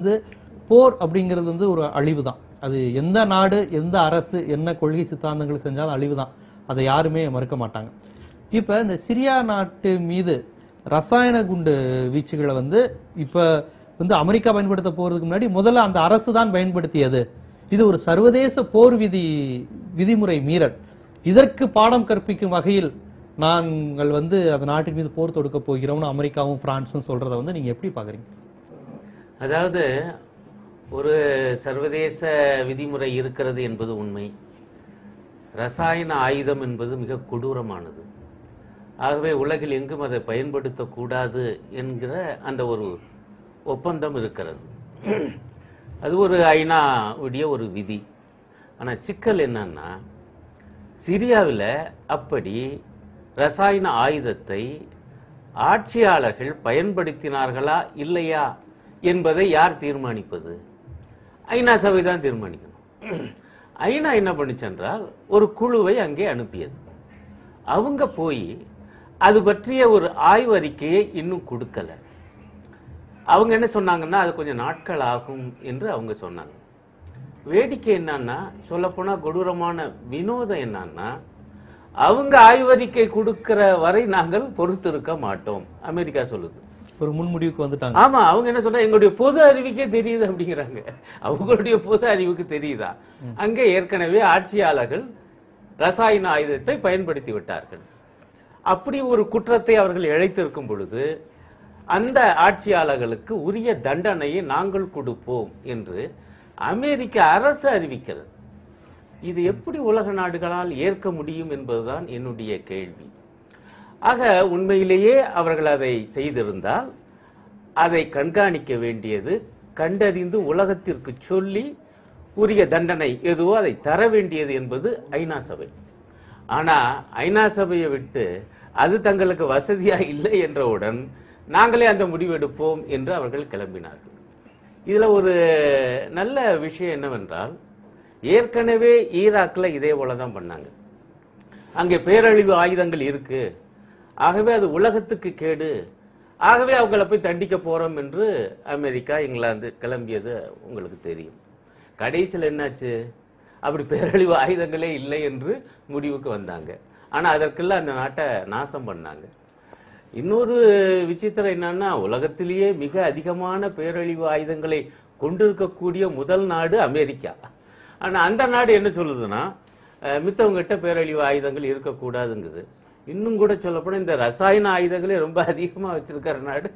வந்து போர் அப்படிங்கிறது வந்து ஒரு அழிவு தான் அது எந்த நாடு எந்த அரசு என்ன கொள்கை சித்தாந்தங்கள் செஞ்சாலும் அழிவு தான் அதை யாருமே மறுக்க மாட்டாங்க. இப்ப இந்த சிரியா நாட்டு மீது ரசாயன குண்டு வீச்சுகளை வந்து இப்ப வந்து அமெரிக்கா பயன்படுத்த போறதுக்கு முன்னாடி முதல்ல அந்த அரசு தான் பயன்படுத்தியது. இது ஒரு சர்வதேச போர் விதி விதிமுறை மீறல். இதற்கு பாடம் கற்பிக்கும் வகையில் நாங்கள் வந்து அந்த நாட்டின் மீது போர் தொடுக்க போகிறோம்னு அமெரிக்காவும் பிரான்ஸும் சொல்றதை வந்து நீங்க எப்படி பாக்குறீங்க? அதாவது ஒரு சர்வதேச விதிமுறை இருக்கிறது என்பது உண்மை. ரசாயன ஆயுதம் என்பது மிக கொடூரமானது. ஆகவே உலகில் எங்கும் அதை பயன்படுத்தக்கூடாது என்கிற அந்த ஒரு ஒப்பந்தம் இருக்கிறது. அது ஒரு ஐநா உடைய ஒரு விதி. ஆனால் சிக்கல் என்னன்னா சிரியாவில் அப்படி ரசாயன ஆயுதத்தை ஆட்சியாளர்கள் பயன்படுத்தினார்களா இல்லையா என்பதை யார் தீர்மானிப்பது? ஐநா சபை தான் தீர்மானிக்கணும். ஐநா என்ன பண்ணுச்சென்றால் ஒரு குழுவை அங்கே அனுப்பியது. அவங்க போய் அது பற்றிய ஒரு ஆய்வறிக்கையை இன்னும் கொடுக்கல. அவங்க என்ன சொன்னாங்கன்னா அது கொஞ்சம் நாட்கள் ஆகும் என்று அவங்க சொன்னாங்க. வேடிக்கை என்னன்னா சொல்லப்போனால் கொடூரமான வினோதம் என்னன்னா அவங்க ஆய்வறிக்கை கொடுக்கிற வரை நாங்கள் பொறுத்திருக்க மாட்டோம். அமெரிக்கா சொல்லுது. ஒரு முன்முடிவுக்கு வந்துட்டாங்க. ஆமா அவங்க என்ன சொன்னா எங்களுடைய பொது அறிவுக்கே தெரியுது அப்படிங்கிறாங்க. அவங்களுடைய பொது அறிவுக்கு தெரியுதா? அங்கே ஏற்கனவே ஆட்சியாளர்கள் ரசாயன ஆயுதத்தை பயன்படுத்தி விட்டார்கள். அப்படி ஒரு குற்றத்தை அவர்கள் இழைத்திருக்கும் பொழுது அந்த ஆட்சியாளர்களுக்கு உரிய தண்டனையை நாங்கள் கொடுப்போம் என்று அமெரிக்க அரசு அறிவிக்கிறது. இது எப்படி உலக நாடுகளால் ஏற்க முடியும் என்பதுதான் என்னுடைய கேள்வி. ஆக உண்மையிலேயே அவர்கள் அதை செய்திருந்தால் அதை கண்காணிக்க வேண்டியது கண்டறிந்து உலகத்திற்கு சொல்லி உரிய தண்டனை எதுவோ அதை தர வேண்டியது என்பது ஐநா சபை. ஆனால் ஐநா சபையை விட்டு அது தங்களுக்கு வசதியாக இல்லை என்றவுடன் நாங்களே அந்த முடிவெடுப்போம் என்று அவர்கள் கிளம்பினார்கள். இதில் ஒரு நல்ல விஷயம் என்னவென்றால் ஏற்கனவே ஈராக்கில் இதே போல தான் பண்ணாங்க. அங்கே பேரழிவு ஆயுதங்கள் இருக்குது ஆகவே அது உலகத்துக்கு கேடு. ஆகவே அவங்கள போய் தண்டிக்க போறோம் என்று அமெரிக்கா இங்கிலாந்து கிளம்பியது உங்களுக்கு தெரியும். கடைசியில் என்னாச்சு? அப்படி பேரழிவு ஆயுதங்களே இல்லை என்று முடிவுக்கு வந்தாங்க. ஆனால் அதற்கெல்லாம் அந்த நாட்டை நாசம் பண்ணாங்க. இன்னொரு விசித்திரம் என்னன்னா உலகத்திலேயே மிக அதிகமான பேரழிவு ஆயுதங்களை கொண்டிருக்கக்கூடிய முதல் நாடு அமெரிக்கா. ஆனால் அந்த நாடு என்ன சொல்லுதுன்னா அஹ், மித்தவங்ககிட்ட பேரழிவு ஆயுதங்கள் இருக்கக்கூடாதுங்குது. இன்னும் கூட சொல்லப்போனால் இந்த ரசாயன ஆயுதங்களே ரொம்ப அதிகமாக வச்சிருக்கிற நாடு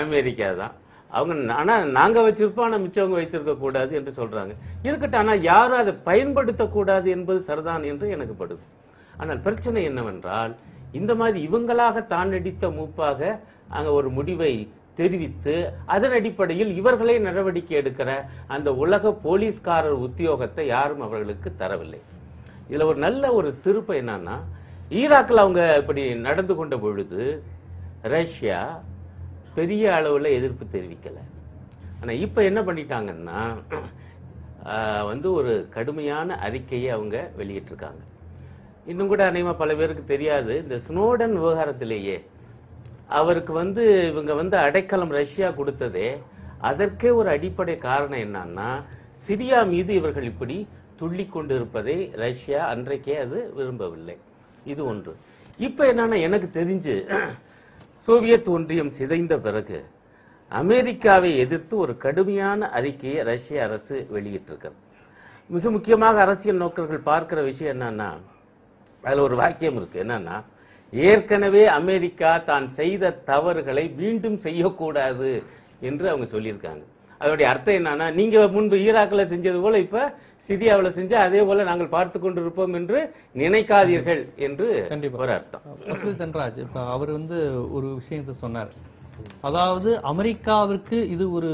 அமெரிக்கா தான். அவங்க ஆனால் நாங்கள் வச்சிருப்போம் ஆனால் மிச்சவங்க வைத்திருக்கக்கூடாது என்று சொல்கிறாங்க இருக்கட்டும் ஆனால் யாரும் அதை பயன்படுத்தக்கூடாது என்பது சரிதான் என்று எனக்கு படுது. ஆனால் பிரச்சனை என்னவென்றால் இந்த மாதிரி இவங்களாக தான்டித்த மூப்பாக அங்கே ஒரு முடிவை தெரிவித்து அதன் அடிப்படையில் இவர்களே நடவடிக்கை எடுக்கிற அந்த உலக போலீஸ்காரர் உத்தியோகத்தை யாரும் அவர்களுக்கு தரவில்லை. இதில் ஒரு நல்ல ஒரு திருப்பம் என்னன்னா ஈராக்கில் அவங்க இப்படி நடந்து கொண்ட பொழுது ரஷ்யா பெரிய அளவில் எதிர்ப்பு தெரிவிக்கலை. ஆனால் இப்போ என்ன பண்ணிட்டாங்கன்னா வந்து ஒரு கடுமையான அறிக்கையை அவங்க வெளியிட்டிருக்காங்க. இன்னும் கூட அநேகமாக பல பேருக்கு தெரியாது. இந்த ஸ்னோடன் விவகாரத்திலேயே அவருக்கு வந்து இவங்க வந்து அடைக்கலம் ரஷ்யா கொடுத்ததே அதற்கே ஒரு அடிப்படை காரணம் என்னன்னா சிரியா மீது இவர்கள் இப்படி துள்ளி கொண்டிருப்பதை ரஷ்யா அன்றைக்கே அது விரும்பவில்லை. இது ஒன்று. இப்போ என்னன்னா எனக்கு தெரிஞ்சு சோவியத் ஒன்றியம் சிதைந்த பிறகு அமெரிக்காவை எதிர்த்து ஒரு கடுமையான அறிக்கையை ரஷ்ய அரசு வெளியிட்டிருக்கிறது. மிக முக்கியமாக அரசியல் நோக்கர்கள் பார்க்கிற விஷயம் என்னன்னா அதில் ஒரு வாக்கியம் இருக்கு. என்னன்னா ஏற்கனவே அமெரிக்கா தான் செய்த தவறுகளை மீண்டும் செய்யக்கூடாது என்று அவங்க சொல்லியிருக்காங்க. அதோடைய அர்த்தம் என்னன்னா நீங்க முன்பு ஈராக்கில் செஞ்சது போல இப்ப சிரியாவுல செஞ்சா அதே போல நாங்கள் பார்த்து கொண்டிருப்போம் என்று நினைக்காதீர்கள் என்று கண்டிப்பா. ஒரு அர்த்தம். அஸ்வில் தன்ராஜ் இப்ப அவர் வந்து ஒரு விஷயத்தை சொன்னார். அதாவது அமெரிக்காவிற்கு இது ஒரு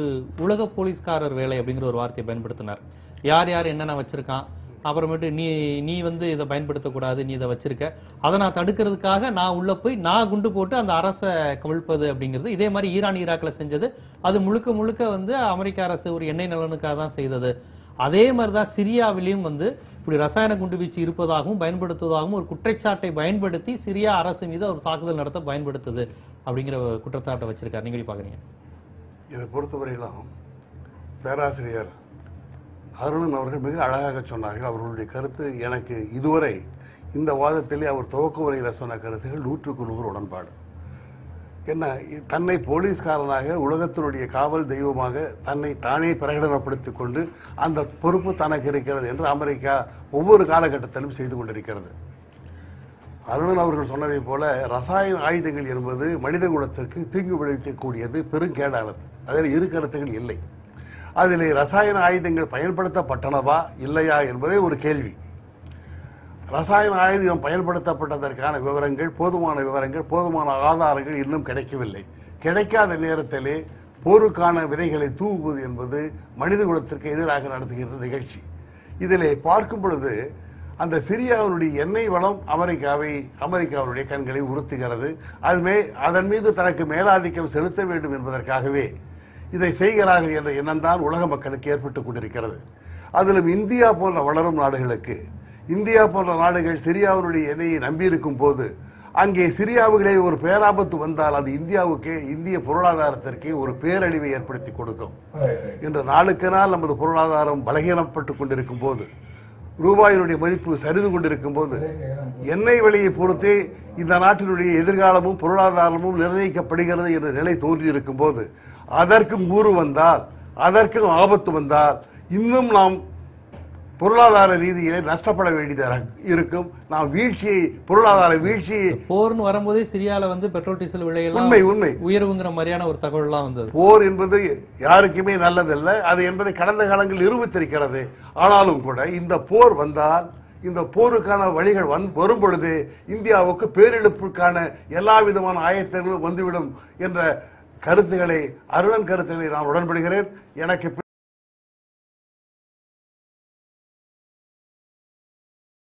உலக போலீஸ்காரர் வேலை அப்படிங்கிற ஒரு வார்த்தையை பயன்படுத்தினார். யார் யார் என்னென்ன வச்சிருக்கான்? அப்புறமேட்டு நீ நீ வந்து இதை பயன்படுத்தக்கூடாது நீ இதை வச்சிருக்க. அதை நான் தடுக்கிறதுக்காக நான் உள்ள போய் நான் குண்டு போட்டு அந்த அரசை கவிழ்ப்பது அப்படிங்கிறது. இதே மாதிரி ஈரான் ஈராக்ல செஞ்சது. அது முழுக்க முழுக்க வந்து அமெரிக்க அரசு ஒரு எண்ணெய் நலனுக்காக தான் செய்தது. அதே மாதிரி தான் சிரியாவிலையும் வந்து இப்படி ரசாயன குண்டுவீச்சு இருப்பதாகவும் பயன்படுத்துவதாகவும் ஒரு குற்றச்சாட்டை பயன்படுத்தி சிரியா அரசு மீது ஒரு தாக்குதல் நடத்த பயன்படுத்துது அப்படிங்கிற ஒரு குற்றச்சாட்டை வச்சிருக்காரு. நீங்களே பார்க்குறீங்க? பாக்குறீங்க இதை பொறுத்தவரையிலும் பேராசிரியர் அருணன் அவர்கள் மிக அழகாக சொன்னார்கள். அவர்களுடைய கருத்து எனக்கு இதுவரை இந்த வாதத்திலே அவர் துவக்க உரையில் சொன்ன கருத்துகள் நூற்றுக்கு நூறு உடன்பாடு. என்ன தன்னை போலீஸ்காரனாக உலகத்தினுடைய காவல் தெய்வமாக தன்னை தானே பிரகடனப்படுத்திக் கொண்டு அந்த பொறுப்பு தனக்கு இருக்கிறது என்று அமெரிக்கா ஒவ்வொரு காலகட்டத்திலும் செய்து கொண்டிருக்கிறது. அருணன் அவர்கள் சொன்னதைப் போல ரசாயன ஆயுதங்கள் என்பது மனித குலத்திற்கு தீங்கு விளைவிக்கக்கூடியது பெருங்கேடானது அதில் இரு கருத்துகள் இல்லை. அதில் ரசாயன ஆயுதங்கள் பயன்படுத்தப்பட்டனவா இல்லையா என்பதே ஒரு கேள்வி. ரசாயன ஆயுதம் பயன்படுத்தப்பட்டதற்கான விவரங்கள் போதுமான விவரங்கள் போதுமான ஆதாரங்கள் இன்னும் கிடைக்கவில்லை. கிடைக்காத நேரத்திலே போருக்கான விதைகளை தூவுவது என்பது மனித குலத்திற்கு எதிராக நடத்துகின்ற நிகழ்ச்சி. இதிலே பார்க்கும் பொழுது அந்த சிரியாவினுடைய எண்ணெய் வளம் அமெரிக்காவை அமெரிக்காவினுடைய கண்களை உறுத்துகிறது. அதுமே அதன் மீது தனக்கு மேலாதிக்கம் செலுத்த வேண்டும் என்பதற்காகவே இதை செய்கிறார்கள் என்ற எண்ணம் தான் உலக மக்களுக்கு ஏற்பட்டுக் கொண்டிருக்கிறது. அதிலும் இந்தியா போன்ற வளரும் நாடுகளுக்கு இந்தியா போன்ற நாடுகள் சிரியாவினுடைய எண்ணெயை நம்பியிருக்கும் போது அங்கே சிரியாவுகளே ஒரு பேராபத்து வந்தால் அது இந்தியாவுக்கே இந்திய பொருளாதாரத்திற்கே ஒரு பேரழிவை ஏற்படுத்தி கொடுக்கும். இன்று நாளுக்கு நாள் நமது பொருளாதாரம் பலகீனப்பட்டு கொண்டிருக்கும் போது ரூபாயினுடைய மதிப்பு சரிந்து கொண்டிருக்கும் போது எண்ணெய் விலையை பொறுத்தே இந்த நாட்டினுடைய எதிர்காலமும் பொருளாதாரமும் நிர்ணயிக்கப்படுகிறது என்ற நிலை தோன்றியிருக்கும் போது அதற்கும் ஊறு வந்தால் அதற்கும் ஆபத்து வந்தால் இன்னும் நாம் பொருளாதார ரீதியிலே நஷ்டப்பட வேண்டியதாக இருக்கும். நாம் வீழ்ச்சியை பொருளாதார வீழ்ச்சியை போர்னு வரும்போதே சிரியால வந்து பெட்ரோல் டீசல் விலையெல்லாம் உண்மை உண்மை. உயர்வுங்கிற மாதிரியான ஒரு தகவல்லாம் வந்தது. போர் என்பது யாருக்குமே நல்லதல்ல. அது என்பதை கடந்த காலங்களில் நிரூபித்திருக்கிறது. ஆனாலும் கூட இந்த போர் வந்தால் இந்த போருக்கான வழிகள் வந் வரும் பொழுது இந்தியாவுக்கு பேரிழப்புக்கான எல்லா விதமான ஆயத்தங்களும் வந்துவிடும் என்ற கருத்துக்களை அருணன் கருத்துக்களை நான் உடன்படுகிறேன். எனக்கு